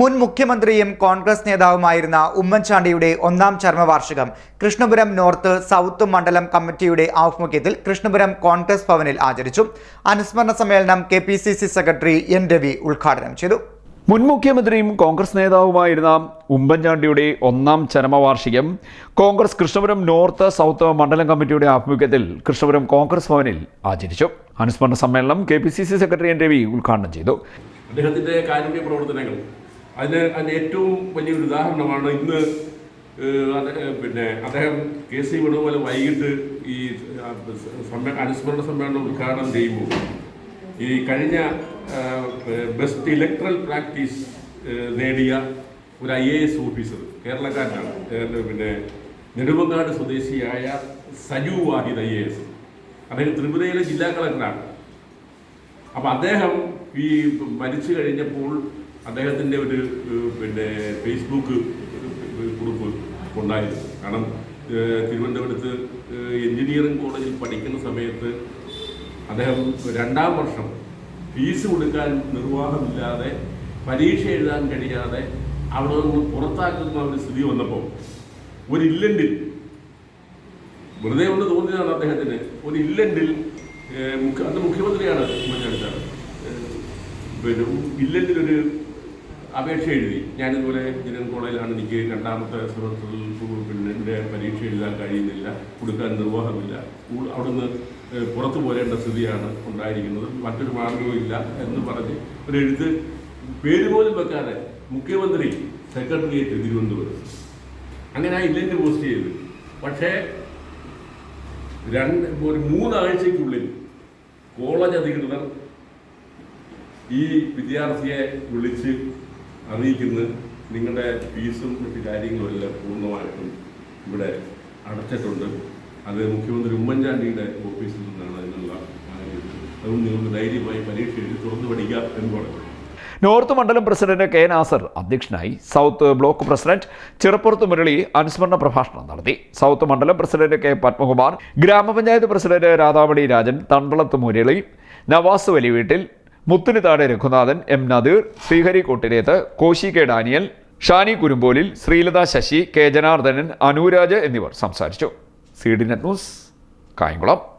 മുൻ മുഖ്യമന്ത്രിയും കോൺഗ്രസ് നേതാവുമായിരുന്ന ഉമ്മൻചാണ്ടിയുടെ ഒന്നാം ചർമ്മവാർഷികം കൃഷ്ണപുരം നോർത്ത് സൗത്ത് മണ്ഡലം കമ്മിറ്റിയുടെ ആഭിമുഖ്യത്തിൽ കൃഷ്ണപുരം കോൺഗ്രസ് ഭവനിൽ ആചരിച്ചു. അനുസ്മരണ സമ്മേളനം K P C C secretary N Ravi ഉദ്ഘാടനം ചെയ്തു. മുൻ മുഖ്യമന്ത്രിയും കോൺഗ്രസ് നേതാവുമായിരുന്ന ഉമ്മൻചാണ്ടിയുടെ ഒന്നാം ചരമവാർഷികം കോൺഗ്രസ് കൃഷ്ണപുരം നോർത്ത് സൗത്ത് മണ്ഡലം കമ്മിറ്റിയുടെ ആഭിമുഖ്യത്തിൽ കൃഷ്ണപുരം കോൺഗ്രസ് ഭവനിൽ ആചരിച്ചു. അനുസ്മരണ സമ്മേളനം K P C C secretary N Ravi ഉദ്ഘാടനം ചെയ്തു. അദ്ദേഹത്തിന്റെ കാരുണ്യ പ്രവർത്തനങ്ങൾ അതിന് അതിന് ഏറ്റവും വലിയൊരു ഉദാഹരണമാണ് ഇന്ന് പിന്നെ അദ്ദേഹം കെ സി വേണുപോലെ വൈകിട്ട് ഈ അനുസ്മരണ സമ്മേളനം ഉദ്ഘാടനം ചെയ്യുമ്പോൾ ഈ കഴിഞ്ഞ ബെസ്റ്റ് ഇലക്ട്രൽ പ്രാക്ടീസ് നേടിയ ഒരു ഐ എ എസ് ഓഫീസർ കേരളക്കാരനാണ്. പിന്നെ നെടുമങ്ങാട് സ്വദേശിയായ Saju Wahid I A S. അദ്ദേഹം ത്രിപുരയിലെ ജില്ലാ കളക്ടറാണ്. അപ്പം അദ്ദേഹം ഈ മരിച്ചു കഴിഞ്ഞപ്പോൾ അദ്ദേഹത്തിന്റെ ഒരു പിന്നെ ഫേസ്ബുക്ക് ഗ്രൂപ്പ് ഉണ്ടായിരുന്നു. കാരണം തിരുവനന്തപുരത്ത് എഞ്ചിനീയറിംഗ് കോളേജിൽ പഠിക്കുന്ന സമയത്ത് അദ്ദേഹം രണ്ടാം വർഷം ഫീസ് കൊടുക്കാൻ നിർവാഹമില്ലാതെ പരീക്ഷ എഴുതാൻ കഴിയാതെ അവിടെ നിന്ന് പുറത്താക്കുന്ന ഒരു സ്ഥിതി വന്നപ്പോൾ ഒരു ഇല്ലൻഡിൽ വെറുതെ ഒന്ന് തോന്നിയതാണ് അദ്ദേഹത്തിന് ഒരു ഇല്ലൻഡിൽ മുഖ്യ അന്ന് മുഖ്യമന്ത്രിയാണ് ഉമ്മൻചാണ്ടി പിന്നെ ഇല്ലൻഡിൽ ഒരു അപേക്ഷ എഴുതി. ഞാനിതുപോലെ എഞ്ചിനീയറിംഗ് കോളേജിലാണ് എനിക്ക് രണ്ടാമത്തെ സെമസ്റ്ററിൽ എന്റെ പരീക്ഷ എഴുതാൻ കഴിയുന്നില്ല കൊടുക്കാൻ നിർവാഹമില്ല. അവിടുന്ന് പുറത്തു പോരേണ്ട സ്ഥിതിയാണ് ഉണ്ടായിരിക്കുന്നത്. മറ്റൊരു മാർഗവും ഇല്ല എന്ന് പറഞ്ഞ് ഒരു എഴുത്ത് പേര് പോലും വെക്കാതെ മുഖ്യമന്ത്രി സെക്രട്ടേറിയറ്റ് തിരുവനന്തപുരം. അങ്ങനെ ആ ഇല്ലെങ്കിൽ പോസ്റ്റ് ചെയ്തു. പക്ഷേ രണ്ട് ഒരു മൂന്നാഴ്ചയ്ക്കുള്ളിൽ കോളേജ് അധികൃതർ ഈ വിദ്യാർത്ഥിയെ വിളിച്ച് അറിയിക്കുന്നു നിങ്ങളുടെ ഫീസും മറ്റു കാര്യങ്ങളും എല്ലാം പൂർണമായിട്ടും ഇവിടെ അടച്ചിട്ടുണ്ട്. അത് മുഖ്യമന്ത്രി ഉമ്മൻചാണ്ടിയുടെ ഓഫീസിൽ നിന്നാണ് അതിനുള്ള അതും അതുകൊണ്ട് നിങ്ങൾക്ക് ധൈര്യമായി പരീക്ഷ എഴുതി തുറന്നു പഠിക്കാം എന്ന് പറഞ്ഞു. നോർത്ത് മണ്ഡലം പ്രസിഡന്റ് കെ നാസർ അധ്യക്ഷനായി south block president Chirappurathu Murali അനുസ്മരണ പ്രഭാഷണം നടത്തി. സൗത്ത് മണ്ഡലം പ്രസിഡന്റ് കെ പത്മകുമാർ ഗ്രാമപഞ്ചായത്ത് president Radhamani Rajan Thandalathu Murali Navas Valiveettil Muthinithad Reghunathan M Nadeer Sreehari Kottileth Koshy K Daniel Shani Kurumpolil Sreelatha Sasi K Janardhanan Anuraj എന്നിവർ സംസാരിച്ചു. C D net news Kayamkulam.